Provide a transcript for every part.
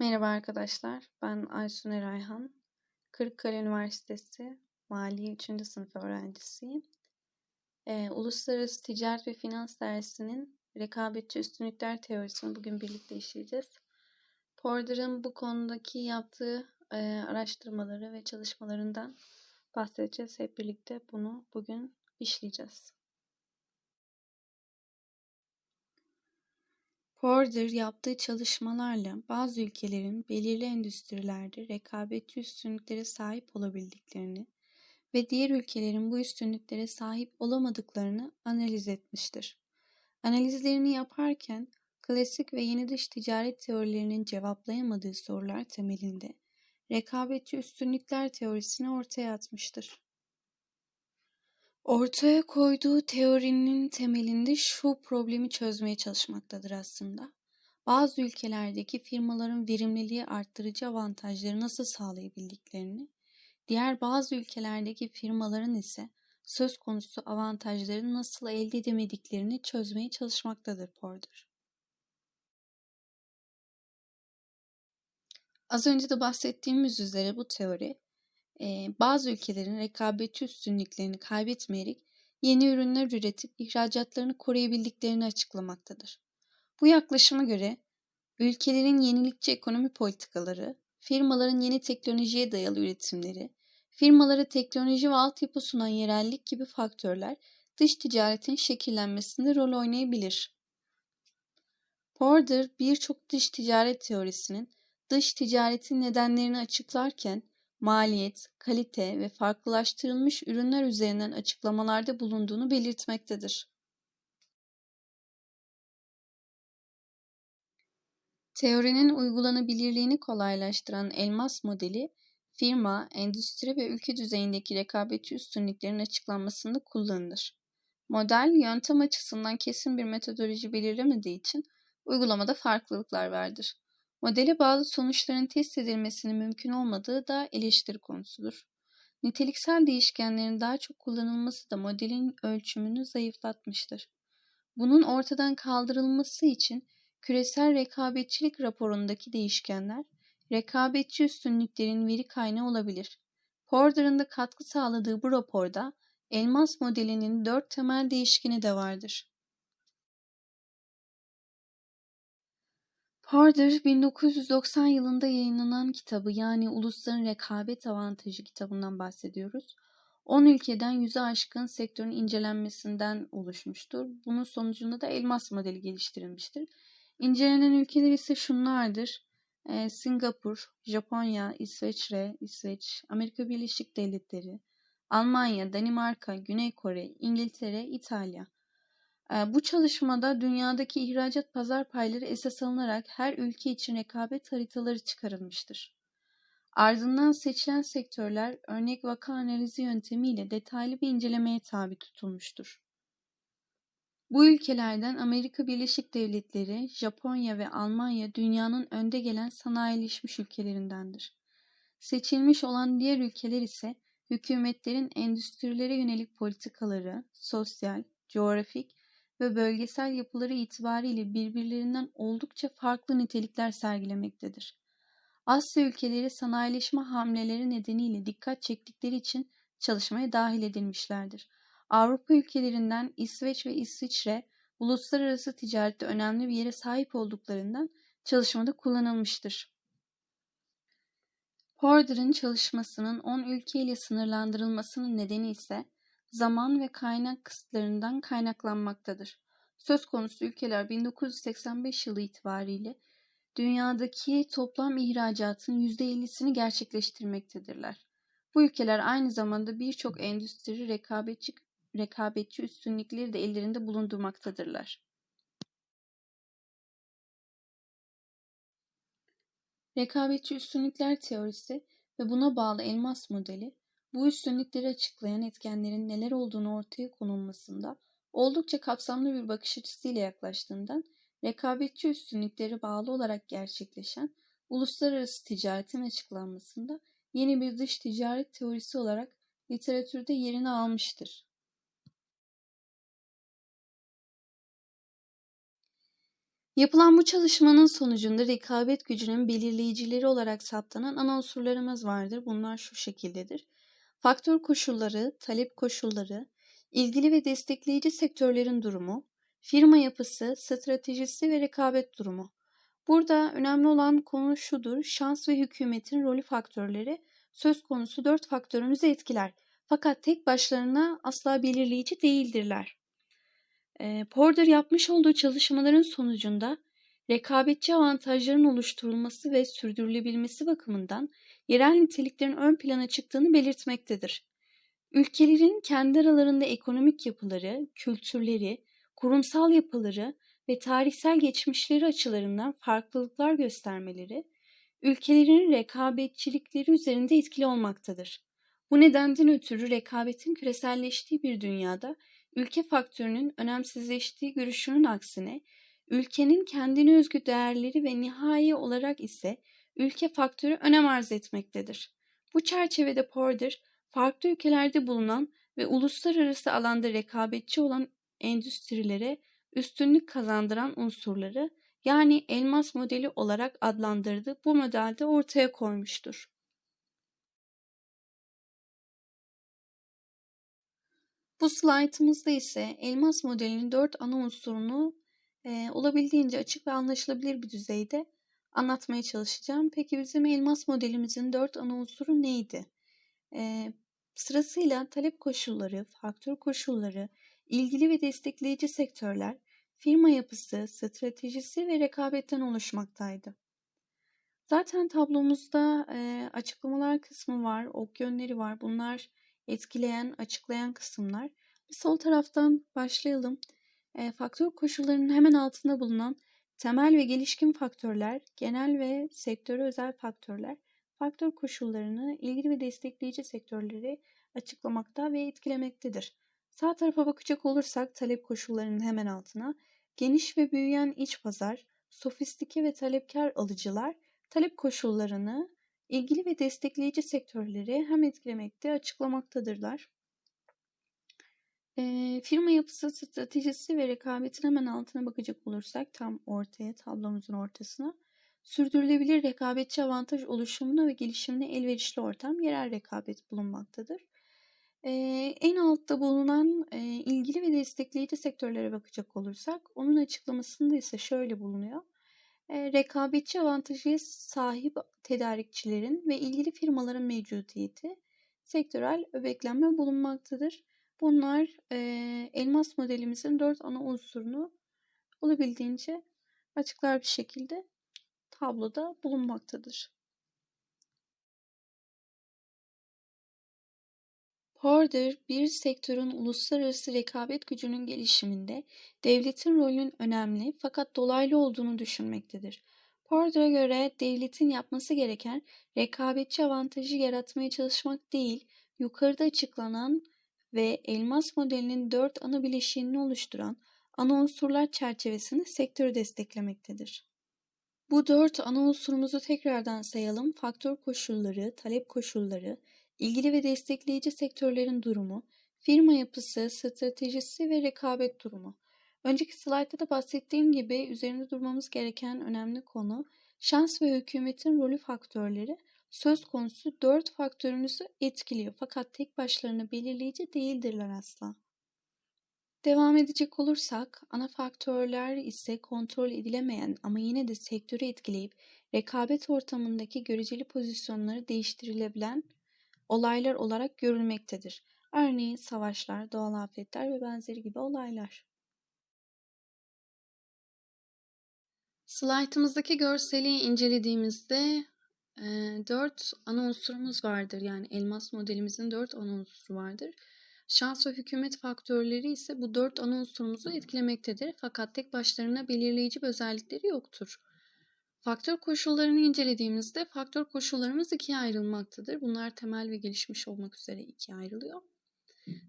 Merhaba arkadaşlar, ben Aysun Erayhan. Kırıkkale Üniversitesi Mali 3. sınıf öğrencisiyim. Ee, Uluslararası Ticaret ve Finans dersinin rekabetçi üstünlükler teorisini bugün birlikte işleyeceğiz. Porter'ın bu konudaki yaptığı e, araştırmaları ve çalışmalarından bahsedeceğiz. Hep birlikte bunu bugün işleyeceğiz. Porter yaptığı çalışmalarla bazı ülkelerin belirli endüstrilerde rekabetçi üstünlüklere sahip olabildiklerini ve diğer ülkelerin bu üstünlüklere sahip olamadıklarını analiz etmiştir. Analizlerini yaparken klasik ve yeni dış ticaret teorilerinin cevaplayamadığı sorular temelinde rekabetçi üstünlükler teorisini ortaya atmıştır. Ortaya koyduğu teorinin temelinde şu problemi çözmeye çalışmaktadır aslında. Bazı ülkelerdeki firmaların verimliliği arttırıcı avantajları nasıl sağlayabildiklerini, diğer bazı ülkelerdeki firmaların ise söz konusu avantajları nasıl elde edemediklerini çözmeye çalışmaktadır Porter. Az önce de bahsettiğimiz üzere bu teori bazı ülkelerin rekabetçi üstünlüklerini kaybetmeyerek yeni ürünler üretip ihracatlarını koruyabildiklerini açıklamaktadır. Bu yaklaşıma göre ülkelerin yenilikçi ekonomi politikaları, firmaların yeni teknolojiye dayalı üretimleri, firmalara teknoloji ve altyapı sunan yerellik gibi faktörler dış ticaretin şekillenmesinde rol oynayabilir. Porter birçok dış ticaret teorisinin dış ticaretin nedenlerini açıklarken maliyet, kalite ve farklılaştırılmış ürünler üzerinden açıklamalarda bulunduğunu belirtmektedir. Teorinin uygulanabilirliğini kolaylaştıran elmas modeli, firma, endüstri ve ülke düzeyindeki rekabetçi üstünlüklerin açıklanmasında kullanılır. Model, yöntem açısından kesin bir metodoloji belirlemediği için uygulamada farklılıklar vardır. Modele bağlı sonuçların test edilmesinin mümkün olmadığı da eleştiri konusudur. Niteliksel değişkenlerin daha çok kullanılması da modelin ölçümünü zayıflatmıştır. Bunun ortadan kaldırılması için küresel rekabetçilik raporundaki değişkenler, rekabetçi üstünlüklerin veri kaynağı olabilir. Porter'ın da katkı sağladığı bu raporda elmas modelinin dört temel değişkeni de vardır. Harder 1990 yılında yayınlanan kitabı yani Ulusların Rekabet Avantajı kitabından bahsediyoruz. 10 ülkeden yüze aşkın sektörün incelenmesinden oluşmuştur. Bunun sonucunda da elmas modeli geliştirilmiştir. İncelenen ülkeler ise şunlardır. Ee, Singapur, Japonya, İsveçre, İsveç, Amerika Birleşik Devletleri, Almanya, Danimarka, Güney Kore, İngiltere, İtalya. Bu çalışmada dünyadaki ihracat pazar payları esas alınarak her ülke için rekabet haritaları çıkarılmıştır. Ardından seçilen sektörler örnek vaka analizi yöntemiyle detaylı bir incelemeye tabi tutulmuştur. Bu ülkelerden Amerika Birleşik Devletleri, Japonya ve Almanya dünyanın önde gelen sanayileşmiş ülkelerindendir. Seçilmiş olan diğer ülkeler ise hükümetlerin endüstrilere yönelik politikaları, sosyal, coğrafik ve bölgesel yapıları itibariyle birbirlerinden oldukça farklı nitelikler sergilemektedir. Asya ülkeleri sanayileşme hamleleri nedeniyle dikkat çektikleri için çalışmaya dahil edilmişlerdir. Avrupa ülkelerinden İsveç ve İsviçre uluslararası ticarette önemli bir yere sahip olduklarından çalışmada kullanılmıştır. Porter'ın çalışmasının 10 ülkeyle sınırlandırılmasının nedeni ise zaman ve kaynak kısıtlarından kaynaklanmaktadır. Söz konusu ülkeler 1985 yılı itibariyle dünyadaki toplam ihracatın %50'sini gerçekleştirmektedirler. Bu ülkeler aynı zamanda birçok endüstri rekabetçi, rekabetçi üstünlükleri de ellerinde bulundurmaktadırlar. Rekabetçi üstünlükler teorisi ve buna bağlı elmas modeli bu üstünlükleri açıklayan etkenlerin neler olduğunu ortaya konulmasında oldukça kapsamlı bir bakış açısıyla yaklaştığından rekabetçi üstünlükleri bağlı olarak gerçekleşen uluslararası ticaretin açıklanmasında yeni bir dış ticaret teorisi olarak literatürde yerini almıştır. Yapılan bu çalışmanın sonucunda rekabet gücünün belirleyicileri olarak saptanan ana unsurlarımız vardır. Bunlar şu şekildedir. Faktör koşulları, talep koşulları, ilgili ve destekleyici sektörlerin durumu, firma yapısı, stratejisi ve rekabet durumu. Burada önemli olan konu şudur. Şans ve hükümetin rolü faktörleri söz konusu dört faktörümüzü etkiler. Fakat tek başlarına asla belirleyici değildirler. Porter yapmış olduğu çalışmaların sonucunda rekabetçi avantajların oluşturulması ve sürdürülebilmesi bakımından yerel niteliklerin ön plana çıktığını belirtmektedir. Ülkelerin kendi aralarında ekonomik yapıları, kültürleri, kurumsal yapıları ve tarihsel geçmişleri açılarından farklılıklar göstermeleri, ülkelerin rekabetçilikleri üzerinde etkili olmaktadır. Bu nedenden ötürü rekabetin küreselleştiği bir dünyada ülke faktörünün önemsizleştiği görüşünün aksine ülkenin kendine özgü değerleri ve nihai olarak ise ülke faktörü önem arz etmektedir. Bu çerçevede Porter, farklı ülkelerde bulunan ve uluslararası alanda rekabetçi olan endüstrilere üstünlük kazandıran unsurları yani elmas modeli olarak adlandırdı bu modelde ortaya koymuştur. Bu slaytımızda ise elmas modelinin dört ana unsurunu e, olabildiğince açık ve anlaşılabilir bir düzeyde anlatmaya çalışacağım. Peki bizim elmas modelimizin dört ana unsuru neydi? E, sırasıyla talep koşulları, faktör koşulları, ilgili ve destekleyici sektörler, firma yapısı, stratejisi ve rekabetten oluşmaktaydı. Zaten tablomuzda e, açıklamalar kısmı var, ok yönleri var. Bunlar etkileyen, açıklayan kısımlar. Bir sol taraftan başlayalım. E, faktör koşullarının hemen altında bulunan temel ve gelişkin faktörler, genel ve sektöre özel faktörler, faktör koşullarını ilgili ve destekleyici sektörleri açıklamakta ve etkilemektedir. Sağ tarafa bakacak olursak talep koşullarının hemen altına geniş ve büyüyen iç pazar, sofistike ve talepkar alıcılar talep koşullarını ilgili ve destekleyici sektörleri hem etkilemekte açıklamaktadırlar. E, firma yapısı, stratejisi ve rekabetin hemen altına bakacak olursak tam ortaya, tablomuzun ortasına sürdürülebilir rekabetçi avantaj oluşumuna ve gelişimine elverişli ortam, yerel rekabet bulunmaktadır. Ee, en altta bulunan e, ilgili ve destekleyici sektörlere bakacak olursak onun açıklamasında ise şöyle bulunuyor. E, rekabetçi avantajı sahip tedarikçilerin ve ilgili firmaların mevcudiyeti sektörel öbeklenme bulunmaktadır. Bunlar e, elmas modelimizin dört ana unsurunu olabildiğince açıklar bir şekilde tabloda bulunmaktadır. Porter, bir sektörün uluslararası rekabet gücünün gelişiminde devletin rolünün önemli fakat dolaylı olduğunu düşünmektedir. Porter'a göre devletin yapması gereken rekabetçi avantajı yaratmaya çalışmak değil, yukarıda açıklanan ve elmas modelinin dört ana bileşiğini oluşturan ana unsurlar çerçevesinde sektörü desteklemektedir. Bu dört ana unsurumuzu tekrardan sayalım. Faktör koşulları, talep koşulları, ilgili ve destekleyici sektörlerin durumu, firma yapısı, stratejisi ve rekabet durumu. Önceki slaytta da bahsettiğim gibi üzerinde durmamız gereken önemli konu şans ve hükümetin rolü faktörleri söz konusu dört faktörümüzü etkiliyor fakat tek başlarına belirleyici değildirler asla. Devam edecek olursak ana faktörler ise kontrol edilemeyen ama yine de sektörü etkileyip rekabet ortamındaki göreceli pozisyonları değiştirilebilen olaylar olarak görülmektedir. Örneğin savaşlar, doğal afetler ve benzeri gibi olaylar. Slaytımızdaki görseli incelediğimizde 4 ana unsurumuz vardır. Yani elmas modelimizin 4 ana unsuru vardır. Şans ve hükümet faktörleri ise bu 4 ana unsurumuzu etkilemektedir. Fakat tek başlarına belirleyici bir özellikleri yoktur. Faktör koşullarını incelediğimizde faktör koşullarımız ikiye ayrılmaktadır. Bunlar temel ve gelişmiş olmak üzere ikiye ayrılıyor.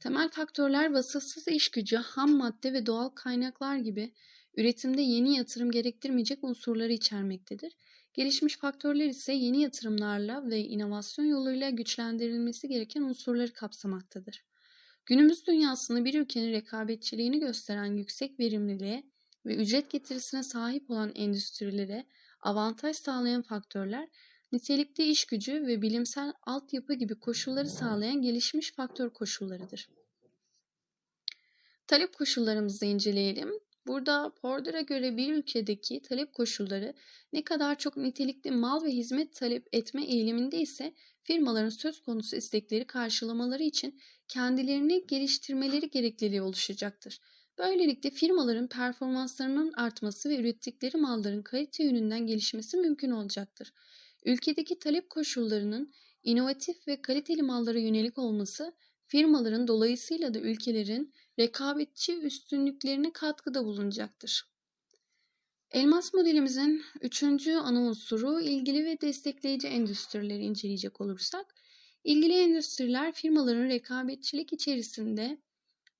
Temel faktörler vasıfsız iş gücü, ham madde ve doğal kaynaklar gibi üretimde yeni yatırım gerektirmeyecek unsurları içermektedir. Gelişmiş faktörler ise yeni yatırımlarla ve inovasyon yoluyla güçlendirilmesi gereken unsurları kapsamaktadır. Günümüz dünyasında bir ülkenin rekabetçiliğini gösteren yüksek verimliliğe, ve ücret getirisine sahip olan endüstrilere avantaj sağlayan faktörler nitelikli iş gücü ve bilimsel altyapı gibi koşulları sağlayan gelişmiş faktör koşullarıdır. Talep koşullarımızı inceleyelim. Burada Porter'a göre bir ülkedeki talep koşulları ne kadar çok nitelikli mal ve hizmet talep etme eğiliminde ise firmaların söz konusu istekleri karşılamaları için kendilerini geliştirmeleri gerekliliği oluşacaktır. Böylelikle firmaların performanslarının artması ve ürettikleri malların kalite yönünden gelişmesi mümkün olacaktır. Ülkedeki talep koşullarının inovatif ve kaliteli mallara yönelik olması firmaların dolayısıyla da ülkelerin rekabetçi üstünlüklerine katkıda bulunacaktır. Elmas modelimizin üçüncü ana unsuru ilgili ve destekleyici endüstrileri inceleyecek olursak, ilgili endüstriler firmaların rekabetçilik içerisinde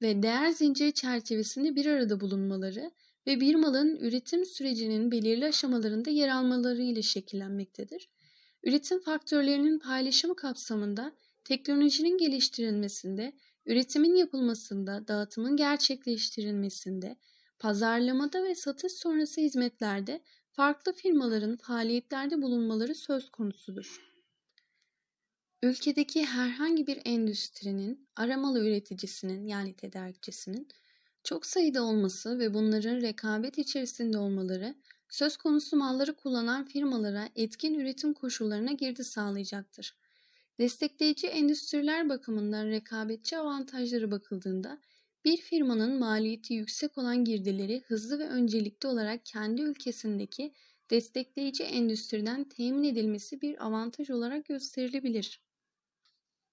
ve değer zinciri çerçevesinde bir arada bulunmaları ve bir malın üretim sürecinin belirli aşamalarında yer almaları ile şekillenmektedir. Üretim faktörlerinin paylaşımı kapsamında teknolojinin geliştirilmesinde, üretimin yapılmasında, dağıtımın gerçekleştirilmesinde, pazarlamada ve satış sonrası hizmetlerde farklı firmaların faaliyetlerde bulunmaları söz konusudur. Ülkedeki herhangi bir endüstrinin aramalı üreticisinin yani tedarikçisinin çok sayıda olması ve bunların rekabet içerisinde olmaları söz konusu malları kullanan firmalara etkin üretim koşullarına girdi sağlayacaktır. Destekleyici endüstriler bakımından rekabetçi avantajları bakıldığında bir firmanın maliyeti yüksek olan girdileri hızlı ve öncelikli olarak kendi ülkesindeki destekleyici endüstriden temin edilmesi bir avantaj olarak gösterilebilir.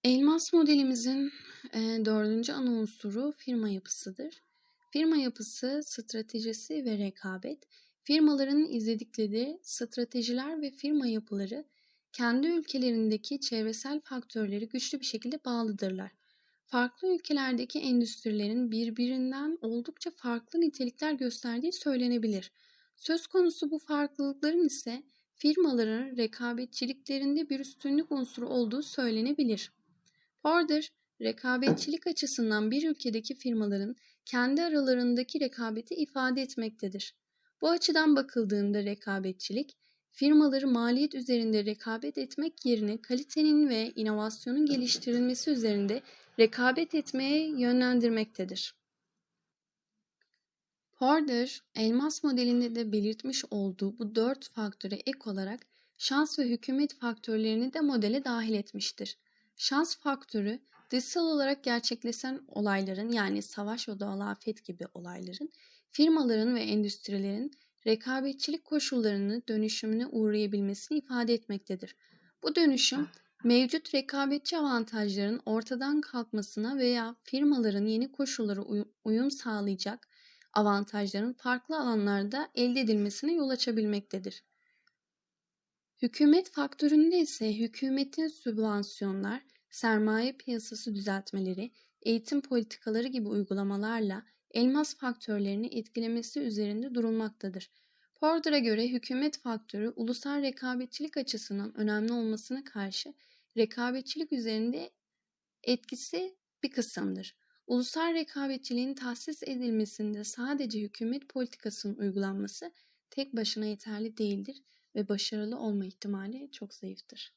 Elmas modelimizin e, dördüncü ana unsuru firma yapısıdır. Firma yapısı, stratejisi ve rekabet, firmaların izledikleri stratejiler ve firma yapıları kendi ülkelerindeki çevresel faktörleri güçlü bir şekilde bağlıdırlar. Farklı ülkelerdeki endüstrilerin birbirinden oldukça farklı nitelikler gösterdiği söylenebilir. Söz konusu bu farklılıkların ise firmaların rekabetçiliklerinde bir üstünlük unsuru olduğu söylenebilir. Porter, rekabetçilik açısından bir ülkedeki firmaların kendi aralarındaki rekabeti ifade etmektedir. Bu açıdan bakıldığında rekabetçilik, firmaları maliyet üzerinde rekabet etmek yerine kalitenin ve inovasyonun geliştirilmesi üzerinde rekabet etmeye yönlendirmektedir. Porter, elmas modelinde de belirtmiş olduğu bu dört faktöre ek olarak şans ve hükümet faktörlerini de modele dahil etmiştir. Şans faktörü dışsal olarak gerçekleşen olayların yani savaş ve doğal afet gibi olayların firmaların ve endüstrilerin rekabetçilik koşullarını dönüşümüne uğrayabilmesini ifade etmektedir. Bu dönüşüm mevcut rekabetçi avantajların ortadan kalkmasına veya firmaların yeni koşullara uyum sağlayacak avantajların farklı alanlarda elde edilmesine yol açabilmektedir. Hükümet faktöründe ise hükümetin sübvansiyonlar, sermaye piyasası düzeltmeleri, eğitim politikaları gibi uygulamalarla elmas faktörlerini etkilemesi üzerinde durulmaktadır. Porter'a göre hükümet faktörü ulusal rekabetçilik açısından önemli olmasına karşı rekabetçilik üzerinde etkisi bir kısımdır. Ulusal rekabetçiliğin tahsis edilmesinde sadece hükümet politikasının uygulanması tek başına yeterli değildir ve başarılı olma ihtimali çok zayıftır.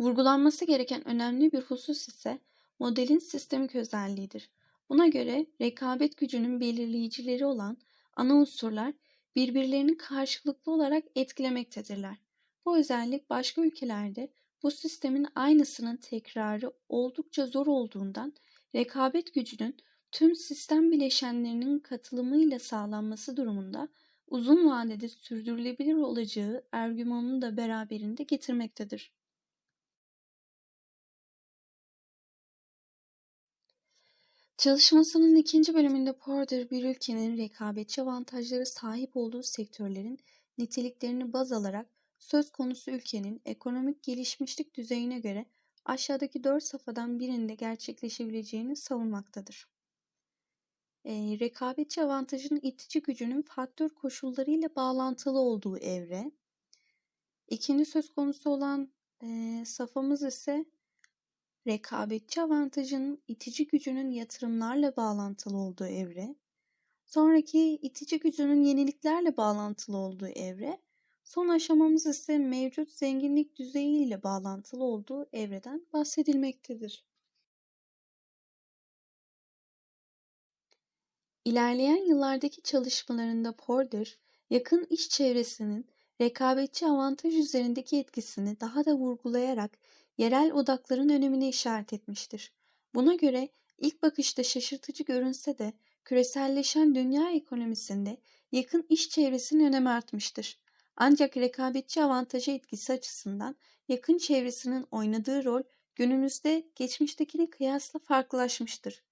Vurgulanması gereken önemli bir husus ise modelin sistemik özelliğidir. Buna göre rekabet gücünün belirleyicileri olan ana unsurlar birbirlerini karşılıklı olarak etkilemektedirler. Bu özellik başka ülkelerde bu sistemin aynısının tekrarı oldukça zor olduğundan rekabet gücünün tüm sistem bileşenlerinin katılımıyla sağlanması durumunda uzun vadede sürdürülebilir olacağı argümanını da beraberinde getirmektedir. Çalışmasının ikinci bölümünde Porter bir ülkenin rekabetçi avantajları sahip olduğu sektörlerin niteliklerini baz alarak söz konusu ülkenin ekonomik gelişmişlik düzeyine göre aşağıdaki dört safhadan birinde gerçekleşebileceğini savunmaktadır. E, rekabetçi avantajın itici gücünün faktör koşullarıyla bağlantılı olduğu evre. İkinci söz konusu olan e, safhamız ise rekabetçi avantajının itici gücünün yatırımlarla bağlantılı olduğu evre, sonraki itici gücünün yeniliklerle bağlantılı olduğu evre, son aşamamız ise mevcut zenginlik düzeyi ile bağlantılı olduğu evreden bahsedilmektedir. İlerleyen yıllardaki çalışmalarında Porter, yakın iş çevresinin rekabetçi avantaj üzerindeki etkisini daha da vurgulayarak yerel odakların önemine işaret etmiştir. Buna göre ilk bakışta şaşırtıcı görünse de küreselleşen dünya ekonomisinde yakın iş çevresinin önemi artmıştır. Ancak rekabetçi avantajı etkisi açısından yakın çevresinin oynadığı rol günümüzde geçmiştekine kıyasla farklılaşmıştır.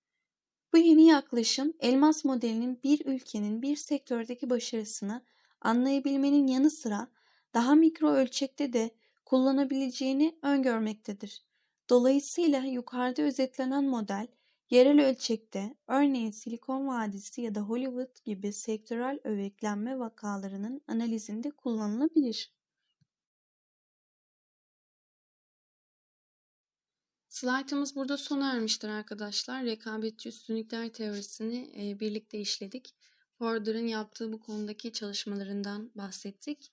Bu yeni yaklaşım elmas modelinin bir ülkenin bir sektördeki başarısını anlayabilmenin yanı sıra daha mikro ölçekte de kullanabileceğini öngörmektedir. Dolayısıyla yukarıda özetlenen model yerel ölçekte örneğin Silikon Vadisi ya da Hollywood gibi sektörel öğeklenme vakalarının analizinde kullanılabilir. Slaytımız burada sona ermiştir arkadaşlar. Rekabetçi üstünlükler teorisini birlikte işledik. Porter'ın yaptığı bu konudaki çalışmalarından bahsettik.